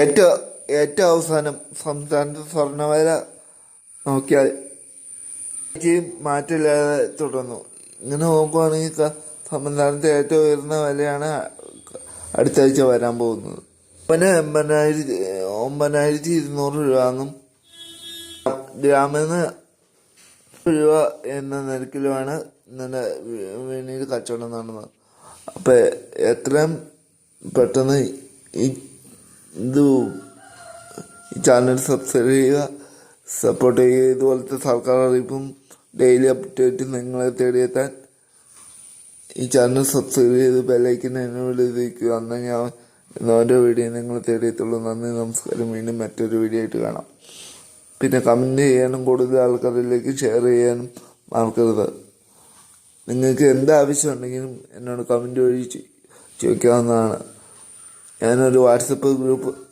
ഏറ്റവും ഏറ്റവും അവസാനം സംസ്ഥാനത്ത് സ്വർണവില നോക്കിയാൽ മാറ്റമില്ലാതെ തുടർന്നു. ഇങ്ങനെ നോക്കുവാണെങ്കിൽ സംസ്ഥാനത്ത് ഏറ്റവും ഉയർന്ന വിലയാണ് അടുത്ത ആഴ്ച വരാൻ പോകുന്നത്. പിന്നെ എൺപതിനായിരത്തി ഒമ്പതിനായിരത്തി ഇരുന്നൂറ് രൂപ എന്നും ഗ്രാമിന് രൂപ എന്ന നിരക്കിലുമാണ് ഇന്നലെ വിപണിയിൽ കച്ചവടം നടന്നത്. അപ്പം എത്രയും പെട്ടെന്ന് ഈ ഇത് ഈ ചാനൽ സബ്സ്ക്രൈബ് ചെയ്യുക സപ്പോർട്ട് ചെയ്യുക. ഇതുപോലത്തെ സർക്കാർ അറിയിപ്പും ഡെയിലി അപ്ഡേറ്റും നിങ്ങളെ തേടിയെത്താൻ ഈ ചാനൽ സബ്സ്ക്രൈബ് ചെയ്ത് ബെല്ലൈക്കൻ എന്നോട് ഇരിക്കുക എന്നാൽ ഞാൻ ഓരോ വീഡിയോ നിങ്ങൾ തേടിയെത്തുള്ളൂ. നന്ദി നമസ്കാരം. വീണ്ടും മറ്റൊരു വീഡിയോ ആയിട്ട് കാണാം. പിന്നെ കമന്റ് ചെയ്യാനും കൂടുതൽ ആൾക്കാരിലേക്ക് ഷെയർ ചെയ്യാനും മറക്കരുത്. നിങ്ങൾക്ക് എന്താവശ്യം ആവശ്യമുണ്ടെങ്കിലും എന്നോട് കമന്റ് വഴി ചോദിക്കാവുന്നതാണ്. ഞാനൊരു വാട്സപ്പ് ഗ്രൂപ്പ്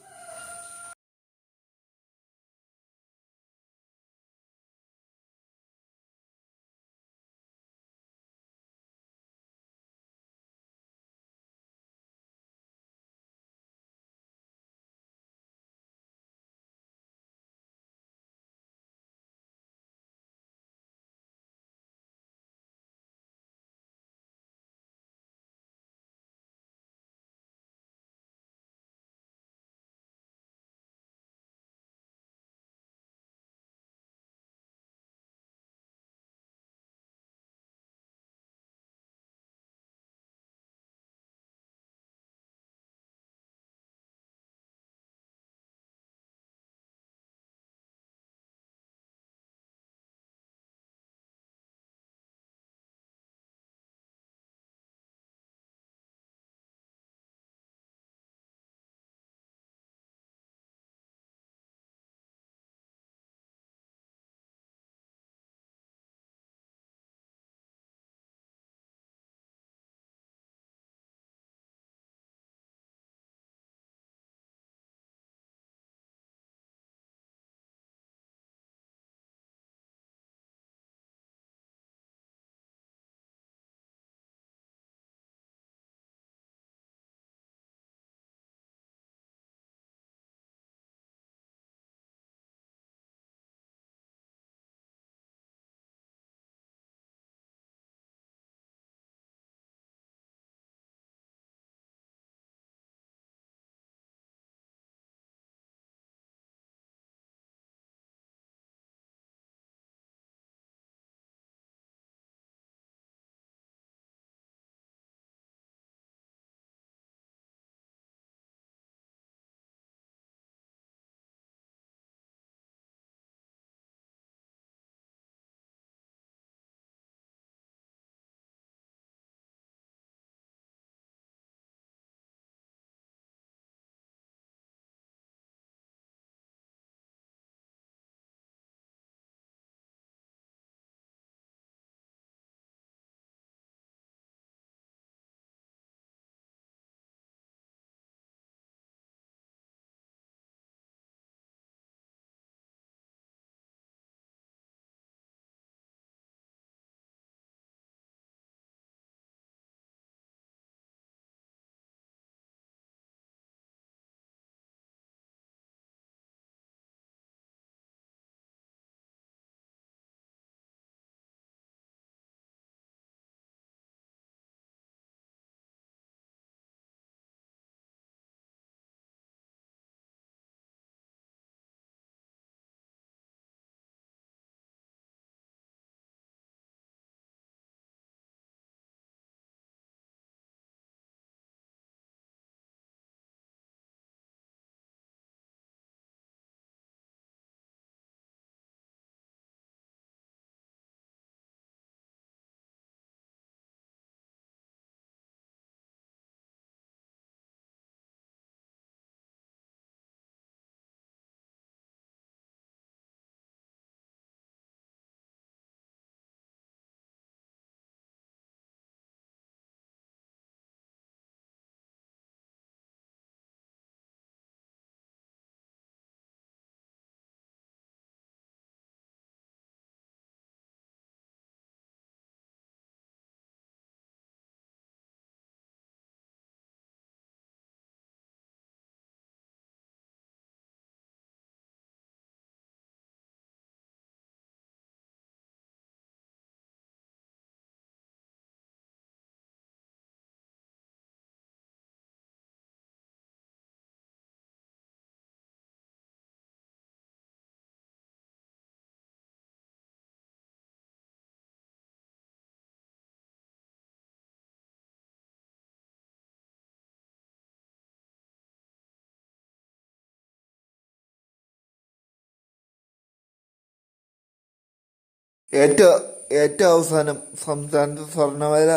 ഏറ്റവും ഏറ്റവും അവസാനം സംസ്ഥാനത്ത് സ്വർണവില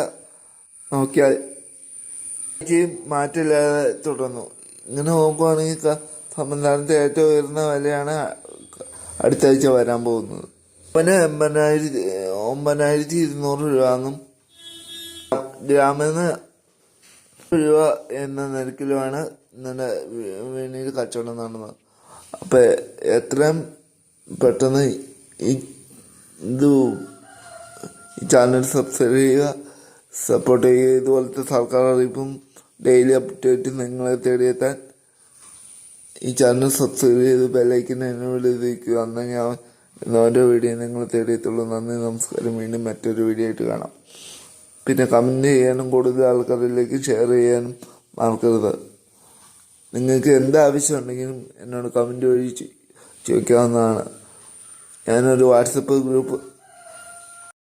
നോക്കിയാൽ ആഴ്ചയും മാറ്റമില്ലാതെ തുടർന്നു. ഇങ്ങനെ നോക്കുവാണെങ്കിൽ സംസ്ഥാനത്ത് ഏറ്റവും ഉയർന്ന വിലയാണ് അടുത്ത ആഴ്ച വരാൻ പോകുന്നത്. പിന്നെ എൺപതിനായിരത്തി ഒമ്പതിനായിരത്തി ഇരുന്നൂറ് രൂപ എന്നും ഗ്രാമിന് രൂപ എന്ന നിരക്കിലുമാണ് ഇന്നലെ വിപണിയിൽ കച്ചവടം നടന്നത്. അപ്പം എത്രയും പെട്ടെന്ന് ഈ ഇത് ഈ ചാനൽ സബ്സ്ക്രൈബ് ചെയ്യുക സപ്പോർട്ട് ചെയ്യുക. ഇതുപോലത്തെ സർക്കാർ അറിയിപ്പും ഡെയിലി അപ്ഡേറ്റ് നിങ്ങളെ തേടിയെത്താൻ ഈ ചാനൽ സബ്സ്ക്രൈബ് ചെയ്ത് ബെല്ലൈക്കൻ എന്നെ വിളിക്കുക അന്ന് ഞാൻ ഓരോ വീഡിയോ നിങ്ങൾ തേടിയെത്തുള്ളൂ. നന്ദി നമസ്കാരം. വീണ്ടും മറ്റൊരു വീഡിയോ ആയിട്ട് കാണാം. പിന്നെ കമന്റ് ചെയ്യാനും കൂടുതൽ ആൾക്കാരിലേക്ക് ഷെയർ ചെയ്യാനും മറക്കരുത്. നിങ്ങൾക്ക് എന്താവശ്യം ഉണ്ടെങ്കിലും എന്നോട് കമന്റ് വഴി ചോദിക്കാവുന്നതാണ്. ഞാനൊരു വാട്സപ്പ് ഗ്രൂപ്പ്